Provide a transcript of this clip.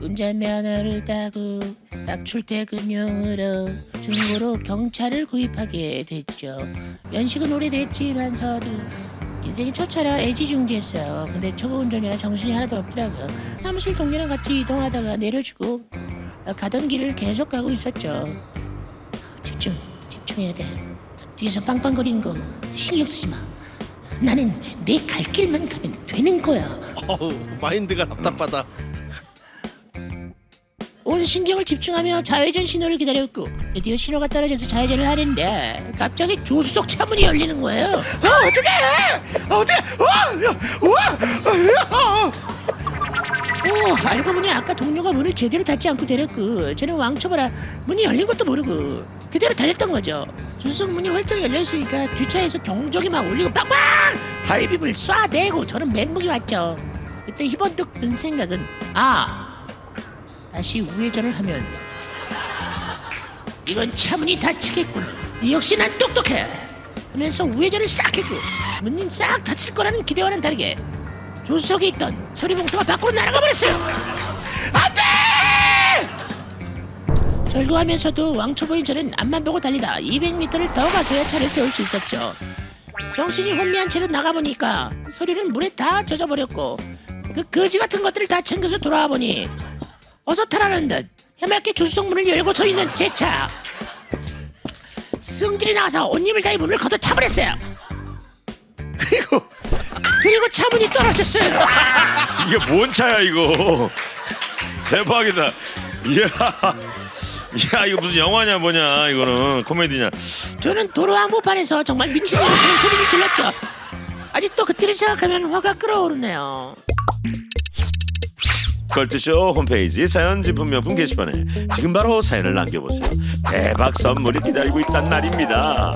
운전면허를 따고 딱 출퇴근용으로 중고로 경차를 구입하게 됐죠. 연식은 오래됐지만 서도 인생이 첫 차라 애지중지했어요. 근데 초보 운전이라 정신이 하나도 없더라고요. 사무실 동료랑 같이 이동하다가 내려주고 어, 가던 길을 계속 가고 있었죠. 집중, 집중해야 돼. 뒤에서 빵빵거리는 거 신경 쓰지 마. 나는 내 갈 길만 가면 되는 거야. 어우 마인드가 답답하다. 온 신경을 집중하며 좌회전 신호를 기다렸고 드디어 신호가 떨어져서 좌회전을 하는데 갑자기 조수석 차문이 열리는 거예요. 어, 어떡해! 어떡해! 와! 와! 오, 알고 보니 아까 동료가 문을 제대로 닫지 않고 내렸고 저는 왕초보라 문이 열린 것도 모르고 그대로 달렸던 거죠. 조수석 문이 활짝 열렸으니까 뒷차에서 경적이 막 울리고 빵빵! 하이빕을 쏴대고 저는 멘붕이 왔죠. 그때 희번뜩 든 생각은 아 다시 우회전을 하면 이건 차문이 닫히겠군. 역시 난 똑똑해. 하면서 우회전을 싹 했고 문이 싹 닫힐 거라는 기대와는 다르게 조수석에 있던 서리봉투가 밖으로 날아가 버렸어요. 안돼! 절구하면서도 왕초 보인 저는 앞만 보고 달리다 200m를 더 가서야 차를 세울 수 있었죠. 정신이 혼미한 채로 나가보니까 서리는 물에 다 젖어버렸고 그 거지 같은 것들을 다 챙겨서 돌아와 보니 어서 타라는 듯 해맑게 조수석 문을 열고 서 있는 제 차. 승질이 나서 옷 입을 다해 문을 걷어 차버렸어요. 그리고 그리고 차 문이 떨어졌어요. 이게 뭔 차야 이거 대박이다 이야 야 이거 무슨 영화냐 뭐냐 이거는 코미디냐 저는 도로 한복판에서 정말 미친 것처럼 소리를 질렀죠. 아직도 그때를 생각하면 화가 끓어오르네요. 걸트쇼 홈페이지 사연 진품 명품 게시판에 지금 바로 사연을 남겨보세요. 대박 선물이 기다리고 있단 말입니다